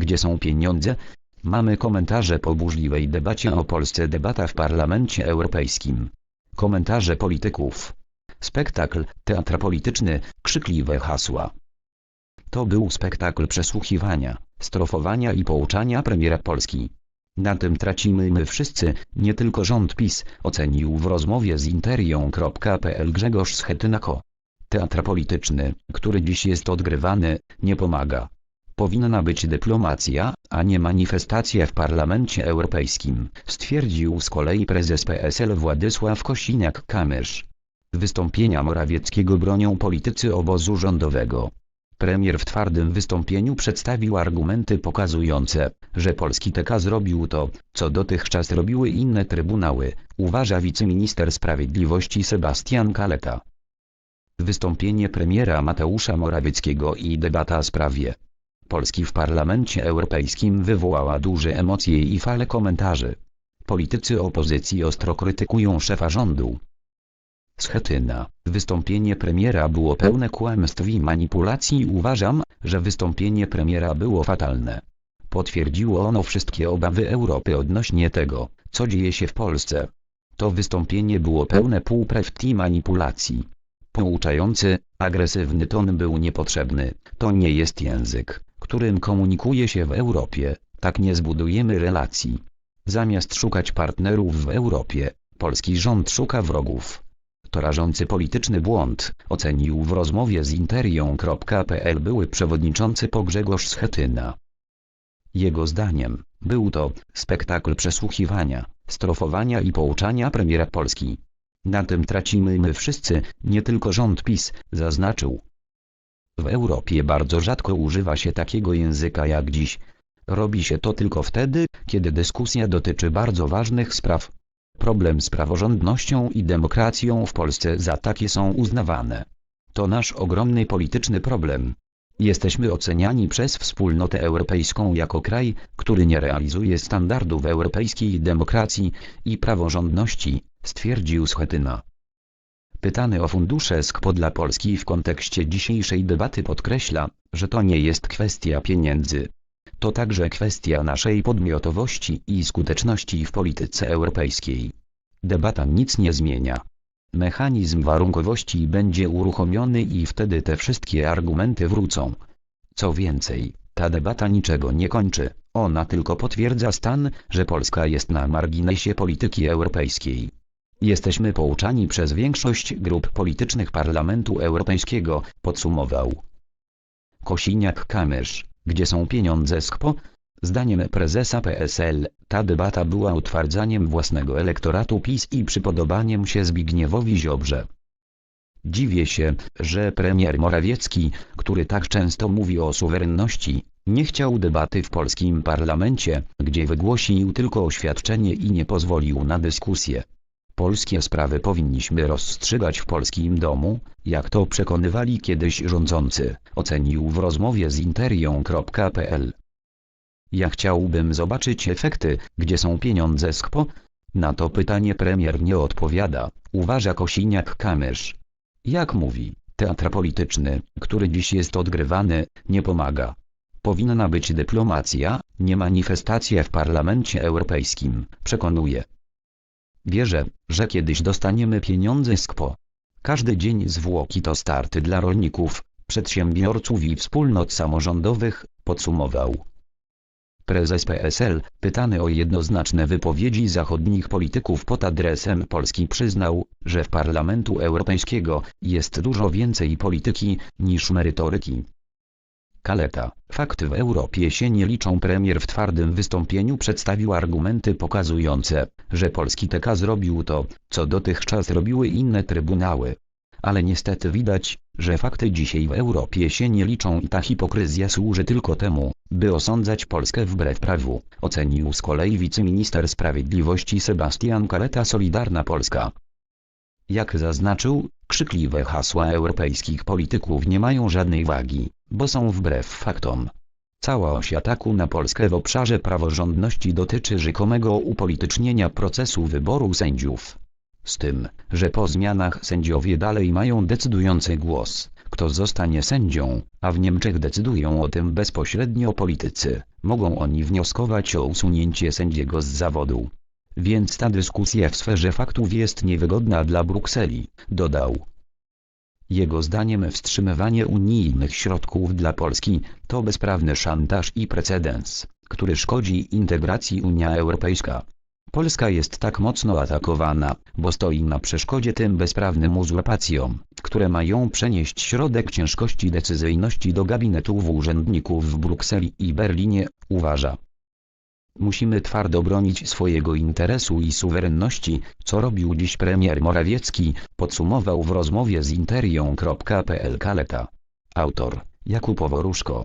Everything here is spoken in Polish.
Gdzie są pieniądze? Mamy komentarze po burzliwej debacie o Polsce debata w Parlamencie Europejskim. Komentarze polityków. Spektakl, teatr polityczny, krzykliwe hasła. To był spektakl przesłuchiwania, strofowania i pouczania premiera Polski. Na tym tracimy my wszyscy, nie tylko rząd PiS, ocenił w rozmowie z Interią.pl Grzegorz Schetynako. Teatr polityczny, który dziś jest odgrywany, nie pomaga. Powinna być dyplomacja, a nie manifestacja w Parlamencie Europejskim, stwierdził z kolei prezes PSL Władysław Kosiniak-Kamysz. Wystąpienia Morawieckiego bronią politycy obozu rządowego. Premier w twardym wystąpieniu przedstawił argumenty pokazujące, że polski TK zrobił to, co dotychczas robiły inne trybunały, uważa wiceminister sprawiedliwości Sebastian Kaleta. Wystąpienie premiera Mateusza Morawieckiego i debata w sprawie Polski w Parlamencie Europejskim wywołała duże emocje i fale komentarzy. Politycy opozycji ostro krytykują szefa rządu. Schetyna. Wystąpienie premiera było pełne kłamstw i manipulacji. Uważam, że wystąpienie premiera było fatalne. Potwierdziło ono wszystkie obawy Europy odnośnie tego, co dzieje się w Polsce. To wystąpienie było pełne półprawd i manipulacji. Pouczający, agresywny ton był niepotrzebny. To nie jest język, którym komunikuje się w Europie. Tak nie zbudujemy relacji. Zamiast szukać partnerów w Europie, polski rząd szuka wrogów. To rażący polityczny błąd, ocenił w rozmowie z Interią.pl były przewodniczący po Grzegorz Schetyna. Jego zdaniem, był to spektakl przesłuchiwania, strofowania i pouczania premiera Polski. Na tym tracimy my wszyscy, nie tylko rząd PiS, zaznaczył. W Europie bardzo rzadko używa się takiego języka jak dziś. Robi się to tylko wtedy, kiedy dyskusja dotyczy bardzo ważnych spraw. Problem z praworządnością i demokracją w Polsce za takie są uznawane. To nasz ogromny polityczny problem. Jesteśmy oceniani przez wspólnotę europejską jako kraj, który nie realizuje standardów europejskiej demokracji i praworządności, stwierdził Schetyna. Pytany o fundusze SKPO dla Polski w kontekście dzisiejszej debaty podkreśla, że to nie jest kwestia pieniędzy. To także kwestia naszej podmiotowości i skuteczności w polityce europejskiej. Debata nic nie zmienia. Mechanizm warunkowości będzie uruchomiony i wtedy te wszystkie argumenty wrócą. Co więcej, ta debata niczego nie kończy, ona tylko potwierdza stan, że Polska jest na marginesie polityki europejskiej. Jesteśmy pouczani przez większość grup politycznych Parlamentu Europejskiego, podsumował. Kosiniak-Kamysz, gdzie są pieniądze z KPO? Zdaniem prezesa PSL, ta debata była utwardzaniem własnego elektoratu PiS i przypodobaniem się Zbigniewowi Ziobrze. Dziwię się, że premier Morawiecki, który tak często mówi o suwerenności, nie chciał debaty w polskim parlamencie, gdzie wygłosił tylko oświadczenie i nie pozwolił na dyskusję. Polskie sprawy powinniśmy rozstrzygać w polskim domu, jak to przekonywali kiedyś rządzący, ocenił w rozmowie z Interią.pl. Ja chciałbym zobaczyć efekty, gdzie są pieniądze z KPO? Na to pytanie premier nie odpowiada, uważa Kosiniak-Kamysz. Jak mówi, teatr polityczny, który dziś jest odgrywany, nie pomaga. Powinna być dyplomacja, nie manifestacja w Parlamencie Europejskim, przekonuje. Wierzę, że kiedyś dostaniemy pieniądze z KPO. Każdy dzień zwłoki to starty dla rolników, przedsiębiorców i wspólnot samorządowych, podsumował. Prezes PSL, pytany o jednoznaczne wypowiedzi zachodnich polityków pod adresem Polski przyznał, że w Parlamentu Europejskiego jest dużo więcej polityki niż merytoryki. Kaleta, fakty w Europie się nie liczą. Premier w twardym wystąpieniu przedstawił argumenty pokazujące, że polski TK zrobił to, co dotychczas robiły inne trybunały. Ale niestety widać, że fakty dzisiaj w Europie się nie liczą i ta hipokryzja służy tylko temu, by osądzać Polskę wbrew prawu, ocenił z kolei wiceminister sprawiedliwości Sebastian Kaleta Solidarna Polska. Jak zaznaczył, krzykliwe hasła europejskich polityków nie mają żadnej wagi, bo są wbrew faktom. Cała oś ataku na Polskę w obszarze praworządności dotyczy rzekomego upolitycznienia procesu wyboru sędziów. Z tym, że po zmianach sędziowie dalej mają decydujący głos, kto zostanie sędzią, a w Niemczech decydują o tym bezpośrednio politycy, mogą oni wnioskować o usunięcie sędziego z zawodu. Więc ta dyskusja w sferze faktów jest niewygodna dla Brukseli, dodał. Jego zdaniem wstrzymywanie unijnych środków dla Polski to bezprawny szantaż i precedens, który szkodzi integracji Unia Europejska. Polska jest tak mocno atakowana, bo stoi na przeszkodzie tym bezprawnym uzurpacjom, które mają przenieść środek ciężkości decyzyjności do gabinetów urzędników w Brukseli i Berlinie, uważa. Musimy twardo bronić swojego interesu i suwerenności, co robił dziś premier Morawiecki, podsumował w rozmowie z Interią.pl Kaleta. Autor, Jakub Oworuszko.